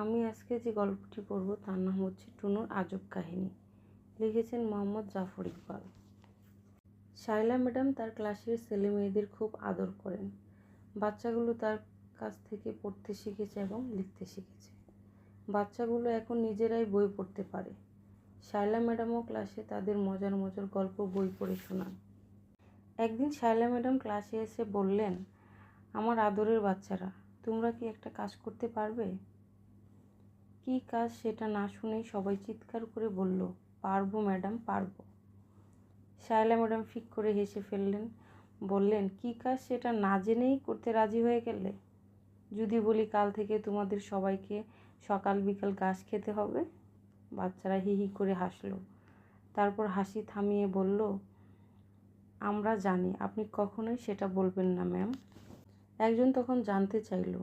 আমি আজকে যে গল্পটি পড়ব তার নাম হচ্ছে টুনুর আজব কাহিনী। লিখেছেন মোহাম্মদ জাফর ইকবাল। শাইলা ম্যাডাম তার ক্লাসের ছেলে মেয়েদের খুব আদর করেন। বাচ্চাগুলো তার কাছ থেকে পড়তে শিখেছে এবং লিখতে শিখেছে। বাচ্চাগুলো এখন নিজেরাই বই পড়তে পারে। শাইলা ম্যাডামও ক্লাসে তাদের মজার মজার গল্প বই পড়ে শোনান। একদিন শাইলা ম্যাডাম ক্লাসে এসে বললেন, আমার আদরের বাচ্চারা, তোমরা কি একটা কাজ করতে পারবে? কী কাজ সেটা না শুনেই সবাই চিৎকার করে বলল, পারব ম্যাডাম, পারব। শায়লা ম্যাডাম ফিক করে হেসে ফেললেন, বললেন, কী কাজ সেটা না জেনেই করতে রাজি হয়ে গেলে? যদি বলি কাল থেকে তোমাদের সবাইকে সকাল বিকাল ঘাস খেতে হবে? বাচ্চারা হি হি করে হাসলো। তারপর হাসি থামিয়ে বলল, আমরা জানি, আপনি কখনোই সেটা বলবেন না, ম্যাম। একজন তখন জানতে চাইলো,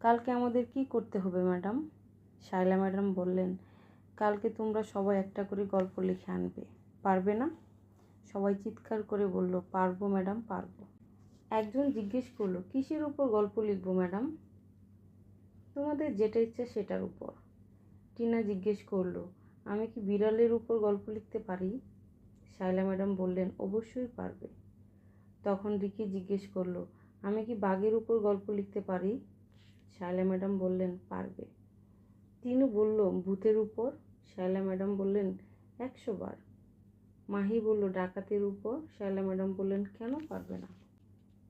কালকে আমাদের কি করতে হবে, ম্যাডাম? শায়লা ম্যাডাম বললেন, কালকে তোমরা সবাই একটা করে গল্প লিখে আনবে। পারবে না? সবাই চিৎকার করে বলল, পারব ম্যাডাম, পারব। একজন জিজ্ঞেস করল, কিসের উপর গল্প লিখব ম্যাডাম? তোমাদের যেটা ইচ্ছা সেটার উপর। টিনা জিজ্ঞেস করল, আমি কি বিড়ালের উপর গল্প লিখতে পারি? শায়লা ম্যাডাম বললেন, অবশ্যই পারবে। তখন রিকি জিজ্ঞেস করল, আমি কি বাঘের উপর গল্প লিখতে পারি? শায়লা ম্যাডাম বললেন, পারবে। তিনু বলল, ভূতের উপর? শায়লা ম্যাডাম বললেন, একশো বার। মাহি বলল, ডাকাতের উপর? শায়লা ম্যাডাম বললেন, কেন পারবে না?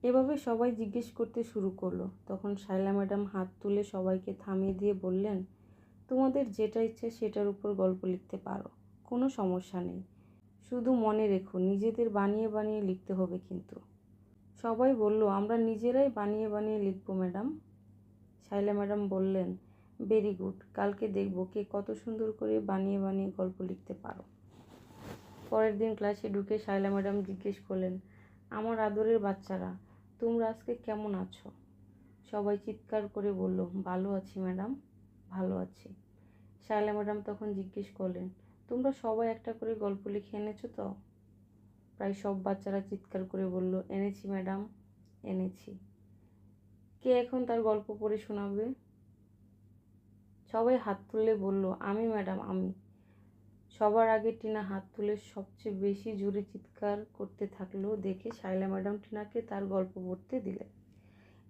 এভাবে সবাই জিজ্ঞেস করতে শুরু করল। তখন শায়লা ম্যাডাম হাত তুলে সবাইকে থামিয়ে দিয়ে বললেন, তোমাদের যেটা ইচ্ছে সেটার উপর গল্প লিখতে পারো, কোনো সমস্যা নেই। শুধু মনে রেখো, নিজেদের বানিয়ে বানিয়ে লিখতে হবে কিন্তু। সবাই বলল, আমরা নিজেরাই বানিয়ে বানিয়ে লিখব ম্যাডাম। শাইলা ম্যাডাম বললেন ভেরি গুড কালকে দেখব কে কত সুন্দর করে বানিয়ে বানিয়ে গল্প লিখতে পারো। পরের দিন ক্লাসে ঢুকে শাইলা ম্যাডাম জিজ্ঞেস করলেন, আমার আদরের বাচ্চারা, তোমরা আজকে কেমন আছো? সবাই চিৎকার করে বলল, ভালো আছি ম্যাডাম ভালো আছি। শাইলা ম্যাডাম তখন জিজ্ঞেস করলেন, তোমরা সবাই একটা করে গল্প লিখে এনেছো তো? প্রায় সব বাচ্চারা চিৎকার করে বলল, এনেছি ম্যাডাম এনেছি। কে এখন তার গল্প পড়ে শোনাবে? সবাই হাত তুলে বলল, আমি ম্যাডাম, আমি। সবার আগে টিনা হাত তুলে সবচেয়ে বেশি জোরে চিৎকার করতে থাকল দেখে শাইলা ম্যাডাম টিনাকে তার গল্প পড়তে দিলেন।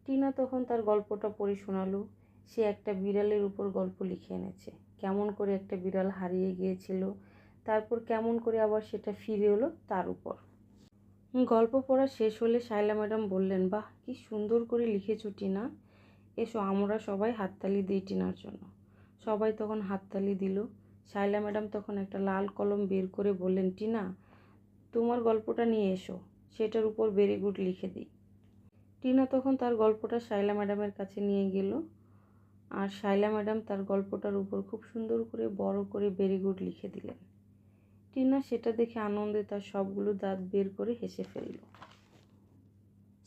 টিনা তখন তার গল্পটা পড়ে শোনালো। সে একটা বিড়ালের উপর গল্প লিখে এনেছে। কেমন করে একটা বিড়াল হারিয়ে গিয়েছিল, তারপর কেমন করে আবার সেটা ফিরে এলো তার উপর। গল্প পড়া শেষ হলে শায়লা ম্যাডাম বললেন, বাহ, কি সুন্দর করে লিখেছো টিনা। এসো, আমরা সবাই হাততালি দিই টিনার জন্য। সবাই তখন হাততালি দিল। শায়লা ম্যাডাম তখন একটা লাল কলম বের করে বললেন, টিনা, তোমার গল্পটা নিয়ে এসো, সেটার উপর ভেরি গুড লিখে দিই। টিনা তখন তার গল্পটা শায়লা ম্যাডামের কাছে নিয়ে গেল আর শায়লা ম্যাডাম তার গল্পটার উপর খুব সুন্দর করে, বড় করে ভেরি গুড লিখে দিলেন। টিনা সেটা দেখে আনন্দে তার সবগুলো দাঁত বের করে হেসে ফেলল।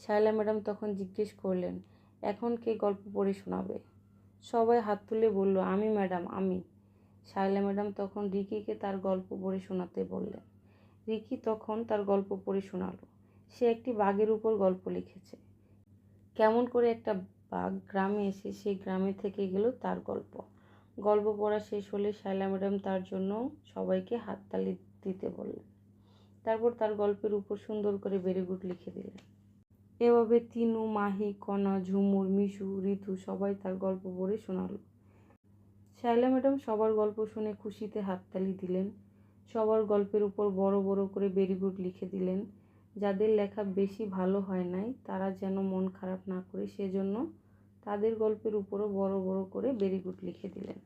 শায়লা ম্যাডাম তখন জিজ্ঞেস করলেন, এখন কে গল্প পড়ে শোনাবে? সবাই হাত তুলে বলল, আমি ম্যাডাম, আমি। শায়লা ম্যাডাম তখন রিকিকে তার গল্প পড়ে শোনাতে বললেন। রিকি তখন তার গল্প পড়ে শোনালো। সে একটি বাঘের উপর গল্প লিখেছে। কেমন করে একটা বাঘ গ্রামে এসে সেই গ্রামে থেকে গেল তার গল্প। গল্প পড়া শেষ হলে শায়লা ম্যাডাম তার জন্য সবাইকে হাততালি দিতে বললেন। তারপর তার গল্পের উপর সুন্দর করে বেরিগুট লিখে দিলেন। এভাবে তিনু, মাহি কণা ঝুমুর, মিশু, ঋতু সবাই তার গল্প পড়ে শোনালো। শায়লা ম্যাডাম সবার গল্প শুনে খুশিতে হাততালি দিলেন। সবার গল্পের উপর বড় বড় করে বেরিগুট লিখে দিলেন। যাদের লেখা বেশি ভালো হয় নাই, তারা যেন মন খারাপ না করে সেজন্য তাদের গল্পের উপরও বড় বড় করে বেরিগুট লিখে দিলেন।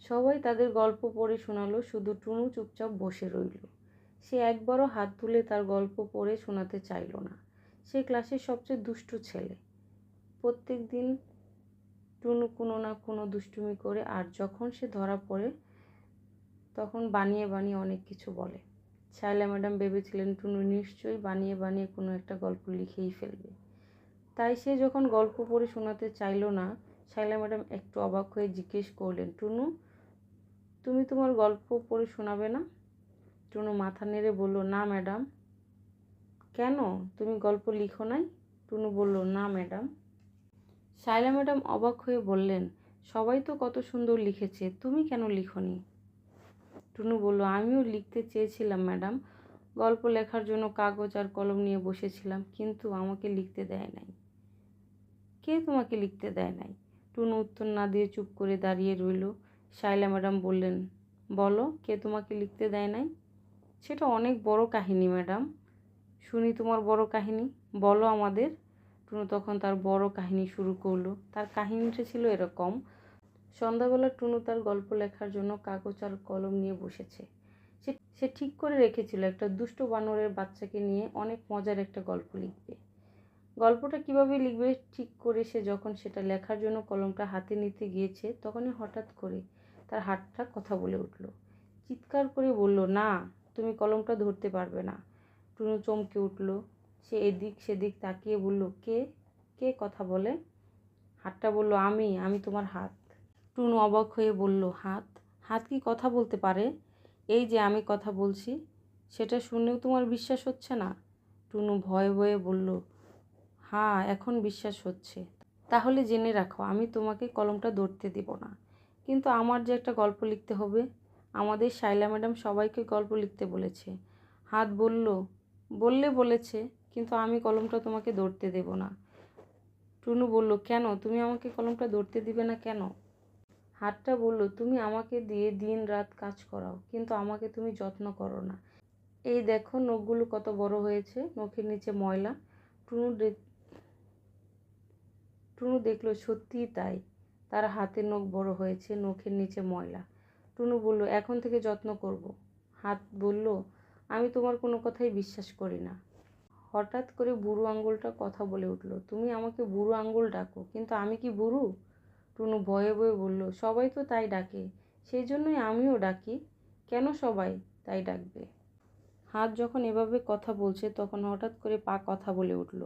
সবাই তাদের গল্প পড়ে শোনালো, শুধু টুনু চুপচাপ বসে রইল। সে একবারও হাত তুলে তার গল্প পড়ে শোনাতে চাইল না। সে ক্লাসের সবচেয়ে দুষ্টু ছেলে। প্রত্যেক দিন টুনু কোনো না কোনো দুষ্টুমি করে আর যখন সে ধরা পড়ে, তখন বানিয়ে বানিয়ে অনেক কিছু বলে। শায়লা ম্যাডাম ভেবেছিলেন, টুনু নিশ্চয়ই বানিয়ে বানিয়ে কোনো একটা গল্প লিখেই ফেলবে। তাই সে যখন গল্প পড়ে শোনাতে চাইল না, শায়লা ম্যাডাম একটু অবাক হয়ে জিজ্ঞেস করলেন, টুনু, তুমি তোমার গল্প পড়ে শোনাবে না? টুনু মাথা নেড়ে বলল, না ম্যাডাম। কেন? তুমি গল্প লিখো নাই? টুনু বলল, না, ম্যাডাম। শায়লা ম্যাডাম অবাক হয়ে বললেন, সবাই তো কত সুন্দর লিখেছে, তুমি কেন লিখনি? টুনু বলল, আমিও লিখতে চেয়েছিলাম, ম্যাডাম। গল্প লেখার জন্য কাগজ আর কলম নিয়ে বসেছিলাম, কিন্তু আমাকে লিখতে দেয় নাই। কে তোমাকে লিখতে দেয় নাই? টুনু উত্তর না দিয়ে চুপ করে দাঁড়িয়ে রইল। শাইলা ম্যাডাম বললেন, বলো, কে তোমাকে লিখতে দেয় নাই? সেটা অনেক বড় কাহিনী, ম্যাডাম। শুনি তোমার বড় কাহিনী। বলো আমাদের। টুনু তখন তার বড় কাহিনী শুরু করল। তার কাহিনীটা ছিল এরকম। সন্ধ্যাবেলা টুনু তার গল্প লেখার জন্য কাগজ আর কলম নিয়ে বসেছে। সে সে ঠিক করে রেখেছিল একটা দুষ্ট বানরের বাচ্চাকে নিয়ে অনেক মজার একটা গল্প লিখবে। গল্পটা কীভাবে লিখবে ঠিক করে সে যখন সেটা লেখার জন্য কলমটা হাতে নিতে গিয়েছে, তখনই হঠাৎ করে তার হাতটা কথা বলে উঠল। চিৎকার করে বলল, না, তুমি কলমটা ধরতে পারবে না। টুনু চমকে উঠল। সে এদিক সেদিক তাকিয়ে বলল, কে? কে কথা বলে? হাতটা বলল, আমি আমি তোমার হাত। টুনু অবাক হয়ে বলল, হাত? হাত কি কথা বলতে পারে? এই যে আমি কথা বলছি, সেটা শুনেও তোমার বিশ্বাস হচ্ছে না? টুনু ভয়ে ভয়ে বলল হ্যাঁ এখন বিশ্বাস হচ্ছে। তাহলে জেনে রাখো, আমি তোমাকে কলমটা ধরতে দেব না। কিন্তু আমার যে একটা গল্প লিখতে হবে, আমাদের শাইলা ম্যাডাম সবাইকে গল্প লিখতে বলেছে। হাত বলল বললে বলেছে, কিন্তু আমি কলমটা তোমাকে ধরতে দেব না। টুনু বলল, কেন? তুমি আমাকে কলমটা ধরতে দিবে না কেন? হাতটা বলল, তুমি আমাকে দিয়ে দিন রাত কাজ করাও, কিন্তু আমাকে তুমি যত্ন করো না। এই দেখো নখগুলো কত বড় হয়েছে, নখের নিচে ময়লা। টুনু টুনু দেখল, সত্যিই তাই। তার হাতের নখ বড় হয়েছে, নখের নিচে ময়লা। টুনু বলল, এখন থেকে যত্ন করব। হাত বলল আমি তোমার কোনো কথাই বিশ্বাস করি না। হঠাৎ করে বুড়ো আঙ্গুলটা কথা বলে উঠল, তুমি আমাকে বুড়ো আঙ্গুল ডাকো, কিন্তু আমি কি বুড়ো? টুনু ভয়ে ভয়ে বলল, সবাই তো তাই ডাকে, সেই জন্যই আমিও ডাকি। কেন সবাই তাই ডাকবে? হাত যখন এভাবে কথা বলছে, তখন হঠাৎ করে পা কথা বলে উঠল,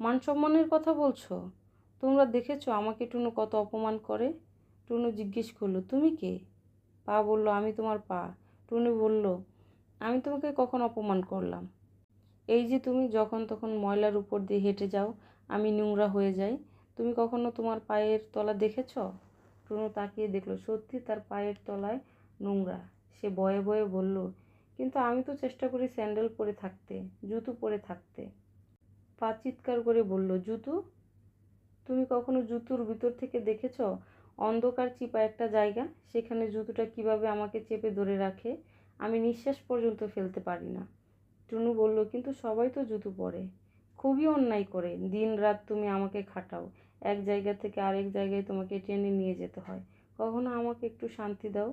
মান সম্মানের কথা বলছো? তোমরা দেখেছ আমাকে টুনু কত অপমান করে? টুনু জিজ্ঞেস করল, তুমি কে? পা বলল, আমি তোমার পা। টুনু বলল আমি তোমাকে কখন অপমান করলাম? এই যে তুমি যখন তখন ময়লার উপর দিয়ে হেঁটে যাও, আমি নোংরা হয়ে যাই। তুমি কখনো তোমার পায়ের তলা দেখেছ? টুনু তাকিয়ে দেখল, সত্যি তার পায়ের তলায় নোংরা। সে বয়ে বয়ে বলল, কিন্তু আমি তো চেষ্টা করি স্যান্ডেল পরে থাকতে, জুতো পরে থাকতে। পা চিৎকার করে বলল, জুতো? তুমি কখনো জুতোর ভিতর থেকে দেখেছ? অন্ধকার চিপা একটা জায়গা, সেখানে জুতোটা কীভাবে আমাকে চেপে ধরে রাখে? আমি নিঃশ্বাস পর্যন্ত ফেলতে পারি না। টুনু বলল, কিন্তু সবাই তো জুতো পরে। খুবই অন্যায় করে। দিন রাত তুমি আমাকে খাটাও। এক জায়গা থেকে আরেক জায়গায় তোমাকে টেনে নিয়ে যেতে হয়। কখনো আমাকে একটু শান্তি দাও?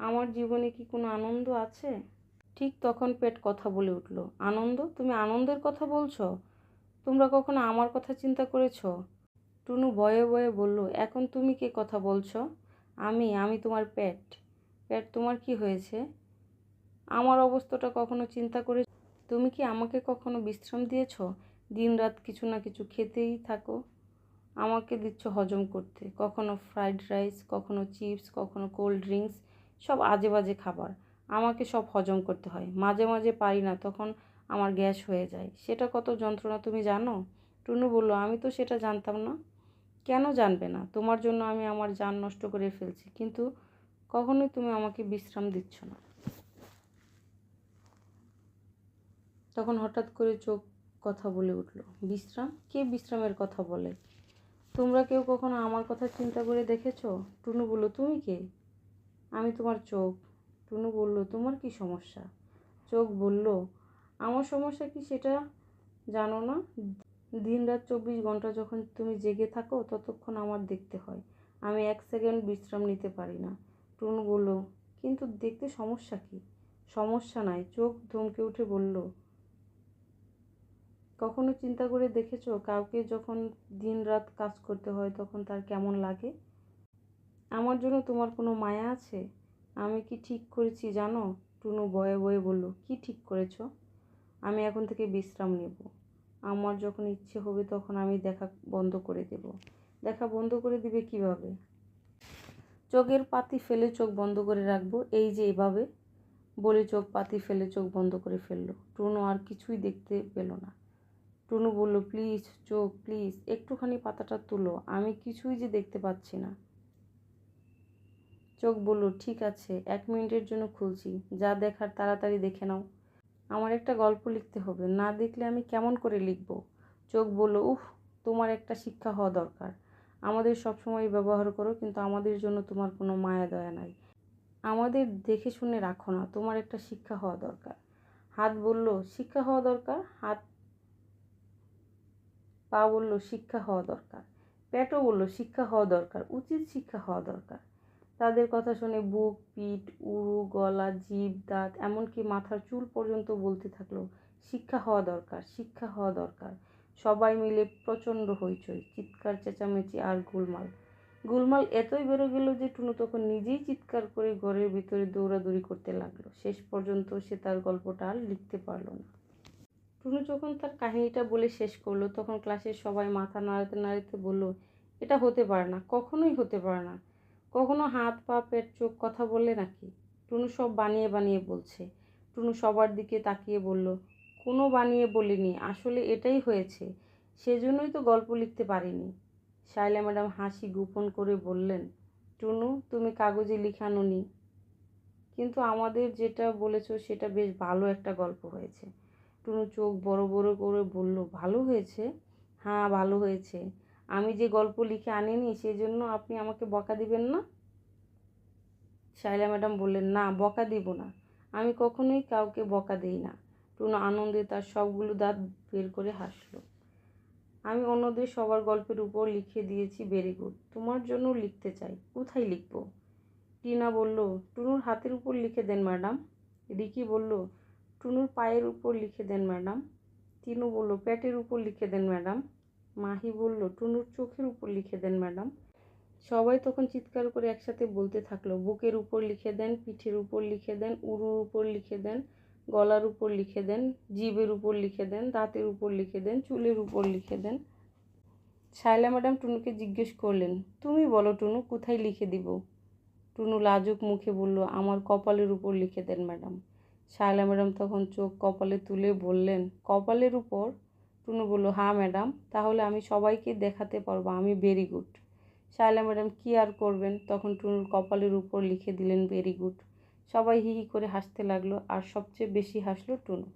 আমার জীবনে কি কোনো আনন্দ আছে? ঠিক তখন পেট কথা বলে উঠল, আনন্দ? তুমি আনন্দের কথা বলছো? তোমরা কখনো আমার কথা চিন্তা করেছ? টুনু ভয়ে ভয়ে বলল, এখন তুমি কে কথা বলছো? আমি আমি তোমার পেট। পেট তোমার কি হয়েছে? আমার অবস্থাটা কখনো চিন্তা করে তুমি কি আমাকে কখনো বিশ্রাম দিয়েছ? দিন রাত কিছু না কিছু খেতেই থাকো। আমাকে দিচ্ছ হজম করতে। কখনো ফ্রাইড রাইস, কখনো চিপস, কখনো কোল্ড ড্রিঙ্কস, সব আজে বাজে খাবার। আমাকে সব হজম করতে হয়। মাঝে মাঝে পারি না, তখন আমার গ্যাস হয়ে যায়। সেটা কত যন্ত্রণা তুমি জানো? টুনু বলল, আমি তো সেটা জানতাম না। কেন জানবে না? তোমার জন্য আমি আমার যান নষ্ট করে ফেলছি। কিন্তু কখনোই তুমি আমাকে বিশ্রাম দিচ্ছ না। তখন হঠাৎ করে চোখ কথা বলে উঠল, বিশ্রাম? কে বিশ্রামের কথা বলে? তোমরা কেউ কখনো আমার কথা চিন্তা করে দেখেছ? টুনু বলল, তুমি কে? আমি তোমার চোখ। টুনু বলল, তোমার কি সমস্যা? চোখ বলল, আমার সমস্যা কি সেটা জানো না? দিন রাত চব্বিশ ঘণ্টা যখন তুমি জেগে থাকো, ততক্ষণ আমার দেখতে হয়। আমি এক সেকেন্ড বিশ্রাম নিতে পারি না। টুনু বলল কিন্তু দেখতে সমস্যা কি? সমস্যা নাই। চোখ ধমকে উঠে বলল, কখনো চিন্তা করে দেখেছ কাউকে যখন দিন রাত কাজ করতে হয় তখন তার কেমন লাগে? আমার জন্য তোমার কোনো মায়া আছে? আমি কি ঠিক করেছি জানো? টুনু বয়ে বয়ে বলল, কি ঠিক করেছ? আমি এখন থেকে বিশ্রাম নেব। আমার যখন ইচ্ছে হবে তখন আমি দেখা বন্ধ করে দেব। দেখা বন্ধ করে দিবে কীভাবে? চোখের পাতি ফেলে চোখ বন্ধ করে রাখব। এই যে এভাবে বলে চোখ পাতি ফেলে চোখ বন্ধ করে ফেলল। টুনু আর কিছুই দেখতে পেল না। টুনু বলল, প্লিজ, চোখ, প্লিজ, একটুখানি পাতাটা তুলো। আমি কিছুই যে দেখতে পাচ্ছি না। চোখ বলল, ঠিক আছে, এক মিনিটের জন্য খুলছি। যা দেখার তাড়াতাড়ি দেখে নাও। আমার একটা গল্প লিখতে হবে। না দেখলে আমি কেমন করে লিখব? চোখ বলল, উফ, তোমার একটা শিক্ষা হওয়া দরকার। আমাদের সবসময় ব্যবহার করো, কিন্তু আমাদের জন্য তোমার কোনো মায়া, দয়া নাই। আমাদের দেখে শুনে রাখো না, তোমার একটা শিক্ষা হওয়া দরকার। হাত বলল, শিক্ষা হওয়া দরকার? হাত, পা বলল, শিক্ষা হওয়া দরকার। পেটও বলল, শিক্ষা হওয়া দরকার। উচিত শিক্ষা হওয়া দরকার। তাদের কথা শুনে বুক, পিঠ, উরু, গলা, জিভ, দাঁত, এমনকি মাথার চুল পর্যন্ত বলতে থাকল, শিক্ষা হওয়া দরকার, শিক্ষা হওয়া দরকার। সবাই মিলে প্রচণ্ড হইচই, চিৎকার, চেঁচামেচি আর গোলমাল। গোলমাল এতই বেড়ে গেল যে টুনু তখন নিজেই চিৎকার করে ঘরের ভিতরে দৌড়াদৌড়ি করতে লাগল। শেষ পর্যন্ত সে তার গল্পটা আর লিখতে পারল না। টুনু যখন তার কাহিনীটা বলে শেষ করল, তখন ক্লাসের সবাই মাথা নাড়াতে নাড়াতে বলল, এটা হতে পারে না, কখনোই হতে পারে না। কখনো হাত, পা, পেট, চোখ কথা বললে নাকি? টুনু সব বানিয়ে বানিয়ে বলছে। টুনু সবার দিকে তাকিয়ে বলল কোনো বানিয়ে বলিনি, আসলে এটাই হয়েছে। সেজন্যই তো গল্প লিখতে পারিনি। শাইলা ম্যাডাম হাসি গোপন করে বললেন, টুনু, তুমি কাগজে লিখানো নি কিন্তু আমাদের যেটা বলেছ, সেটা বেশ ভালো একটা গল্প হয়েছে। টুনু চোখ বড় বড় করে বলল, ভালো হয়েছে? হ্যাঁ ভালো হয়েছে। আমি যে গল্প লিখে আনিনি সেই জন্য আপনি আমাকে বকা দিবেন না? শাইলা ম্যাডাম বললেন, না, বকা দিব না। আমি কখনোই কাউকে বকা দিই না। টুনু আনন্দে তার সবগুলো দাঁত বের করে হাসলো। আমি অন্যদের সবার গল্পের উপর লিখে দিয়েছি, ভেরি গুড। তোমার জন্য লিখতে চাই। কোথায় লিখব? টিনা বলল, টুনুর হাতের উপর লিখে দেন, ম্যাডাম। রিকি বলল, টুনুর পায়ের উপর লিখে দেন, ম্যাডাম। তিনু বলল পেটের উপর লিখে দেন, ম্যাডাম। মাহি বলল, টুনুর চোখের উপর লিখে দেন, ম্যাডাম। সবাই তখন চিৎকার করে একসাথে বলতে থাকল, বুকের উপর লিখে দেন, পিঠের উপর লিখে দেন, উরুর উপর লিখে দেন। গলার উপর লিখে দেন, জিভের উপর লিখে দেন, দাঁতের উপর লিখে দেন, চুলের উপর লিখে দেন। শায়লা ম্যাডাম টুনুকে জিজ্ঞেস করলেন, তুমি বলো টুনু, কোথায় লিখে দিব? টুনু লাজুক মুখে বলল, আমার কপালের উপর লিখে দেন ম্যাডাম। শায়লা ম্যাডাম তখন চোখ কপালে তুলে বললেন, কপালের উপর? টুনু বলল হ্যাঁ ম্যাডাম, তাহলে আমি সবাইকে দেখাতে পারব, আমি ভেরি গুড। শায়লা ম্যাডাম, কী আর করবেন? তখন টুনুর কপালের উপর লিখে দিলেন, ভেরি গুড। সবাই হি হি করে হাসতে লাগল আর সবচেয়ে বেশি হাসলো টুনু।